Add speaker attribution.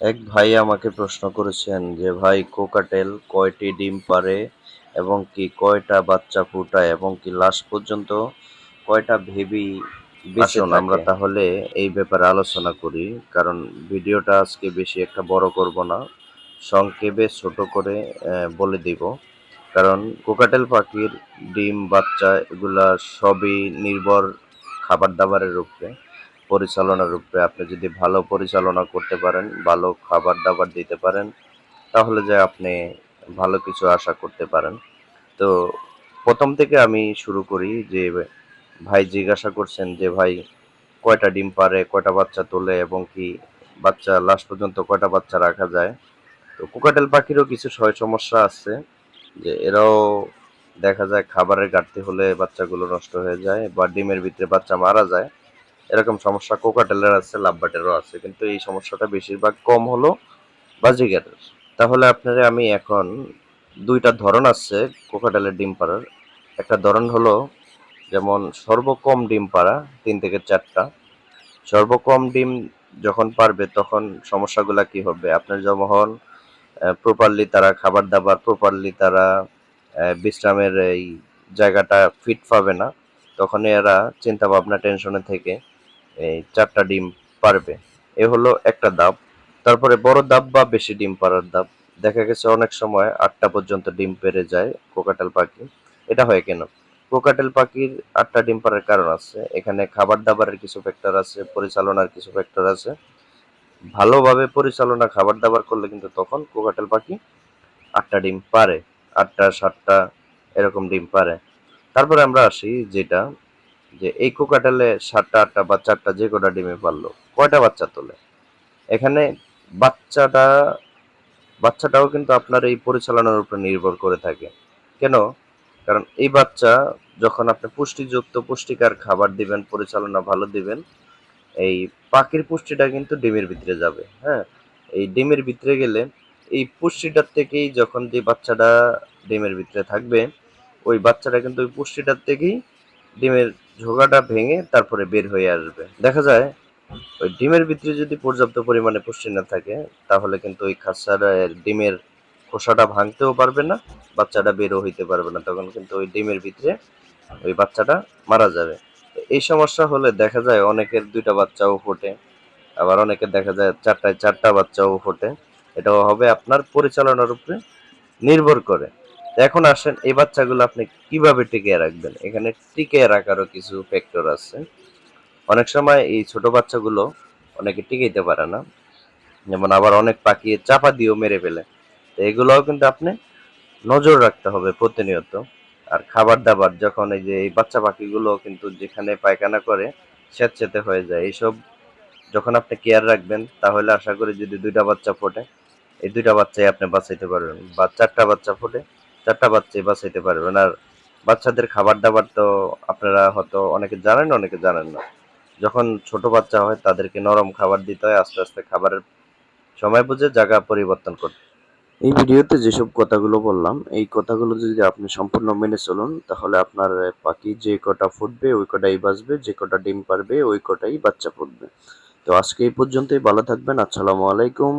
Speaker 1: এক ভাই আমাকে প্রশ্ন করেছেন যে ভাই কোকাটেল কয়টি ডিম পারে এবং কি কয়টা বাচ্চা ফুটায় এবং কি লাস্ট পর্যন্ত কয়টা ভেবি
Speaker 2: আসুন?
Speaker 1: আমরা তাহলে এই ব্যাপারে আলোচনা করি কারণ ভিডিওটা আজকে বেশি একটা বড় করব না সংক্ষেপে ছোট করে বলে দিব। কারণ কোকাটেল পাখির ডিম বাচ্চা এগুলা সবই নির্ভর খাবার দাবারের উপরে। পরিচালনার উপরে আপনি যদি ভালো পরিচালনা করতে পারেন, ভালো খাবার দাবার দিতে পারেন, তাহলে যে আপনি ভালো কিছু আশা করতে পারেন। তো প্রথম থেকে আমি শুরু করি যে ভাই জিজ্ঞাসা করছেন যে ভাই কয়টা ডিম পারে, কয়টা বাচ্চা তোলে এবং কি বাচ্চা লাস্ট পর্যন্ত কয়টা বাচ্চা রাখা যায়। তো কোকাটেল পাখিরও কিছু সয় সমস্যা আছে যে এরাও দেখা যায় খাবারের ঘাটতি হলে বাচ্চাগুলো নষ্ট হয়ে যায় বা ডিমের ভিতরে বাচ্চা মারা যায়। এরকম সমস্যা কোকাটেলের আছে লাভবাটেরও আছে, কিন্তু এই সমস্যাটা বেশিরভাগ কম হলো বাজিগারের। তাহলে আপনারা আমি এখন দুইটা ধরন আছে কোকাটেলের ডিম পাড়ার। একটা ধরন হলো যেমন সর্বকম ডিম পাড়া, তিন থেকে চারটা। সর্বকম ডিম যখন পারবে তখন সমস্যাগুলো কি হবে? আপনার যখন প্রপারলি তারা খাবার দাবার প্রপারলি তারা বিশ্রামের এই জায়গাটা ফিট পাবে না তখন এরা চিন্তা ভাবনা টেনশনে থেকে এই চারটা ডিম পারবে। এ হলো একটা ধাপ তারপরে বড় ধাপ বা বেশি ডিম পাড়ার ধাপ দেখা গেছে অনেক সময় আটটা পর্যন্ত ডিম পেড়ে যায় কোকাটেল পাখি। এটা হয় কেন? কোকাটেল পাখির আটটা ডিম পাড়ার কারণ আছে। এখানে খাবার দাবারের কিছু ফ্যাক্টর আছে, পরিচালনার কিছু ফ্যাক্টর আছে। ভালোভাবে পরিচালনা খাবার দাবার করলে কিন্তু তখন কোকাটেল পাখি আটটা ডিম পারে আটটা, সাতটা এরকম ডিম পারে তারপরে আমরা আসি যেটা যে এই কোকাটেলে সাতটা, আটটা বা চারটা যে কটা ডিমে পারল, কয়টা বাচ্চা তোলে? এখানে বাচ্চাটা, বাচ্চাটাও কিন্তু আপনার এই পরিচালনার উপর নির্ভর করে থাকে। কেন? কারণ এই বাচ্চা যখন আপনি পুষ্টিযুক্ত, পুষ্টিকর খাবার দিবেন, পরিচালনা ভালো দিবেন, এই পাখির পুষ্টিটা কিন্তু ডিমের ভিতরে যাবে হ্যাঁ? এই ডিমের ভিতরে গেলে এই পুষ্টিটার থেকেই যখন যে বাচ্চাটা ডিমের ভিতরে থাকবে, ওই বাচ্চাটা কিন্তু ওই পুষ্টিটার থেকেই ডিমের ঝোগাটা ভেঙে তারপরে বের হয়ে আসবে। দেখা যায় ওই ডিমের ভিতরে যদি পর্যাপ্ত পরিমাণে পুষ্টি না থাকে তাহলে কিন্তু ওই আহ, ডিমের খোসাটা ভাঙতেও পারবে না বাচ্চাটা বেরও হইতে পারবে না। তখন কিন্তু ওই ডিমের ভিতরে ওই বাচ্চাটা মারা যাবে। এই সমস্যা হলে দেখা যায় অনেকের দুইটা বাচ্চাও ফোটে আবার অনেকের দেখা যায় চারটায় চারটা বাচ্চাও ফোটে। এটাও হবে আপনার পরিচালনার উপরে নির্ভর করে। এখন আসেন, এই বাচ্চাগুলো আপনি কীভাবে টিকিয়ে রাখবেন? এখানে টিকিয়ে রাখারও কিছু ফ্যাক্টর আছে। অনেক সময় এই ছোট বাচ্চাগুলো অনেকে টিকাইতে পারে না। যেমন আবার অনেক পাখি চাপা দিয়েও মেরে ফেলে। তো এগুলোও কিন্তু আপনি নজর রাখতে হবে প্রতিনিয়ত। আর খাবার দাবার যখন এই যে এই বাচ্চা পাখিগুলো কিন্তু যেখানে পায়খানা করে স্যাঁতসেঁতে হয়ে যায়। এইসব যখন আপনি কেয়ার রাখবেন, তাহলে আশা করি যদি দুইটা বাচ্চা ফোটে, এই দুইটা বাচ্চাই আপনি বাঁচাইতে পারবেন। বা চারটা বাচ্চা ফোটে চারটা বাচ্চাই বাঁচাইতে পারবেন। আর বাচ্চাদের খাবার দাবার তো আপনারা হয়তো অনেকে জানেন অনেকে জানেন না। যখন ছোট বাচ্চা হয়, তাদেরকে নরম খাবার দিতে হয়, আস্তে আস্তে খাবারের সময় বুঝে জায়গা পরিবর্তন করতে এই ভিডিওতে যেসব কথাগুলো বললাম, এই কথাগুলো যদি আপনি সম্পূর্ণ মেনে চলুন, তাহলে আপনার পাখি যে কটা ফুটবে, ওই কটাই বাঁচবে, যে কটা ডিম পারবে, ওই কটাই বাচ্চা ফুটবে। তো আজকে এই পর্যন্তই, ভালো থাকবেন, আসসালামু আলাইকুম।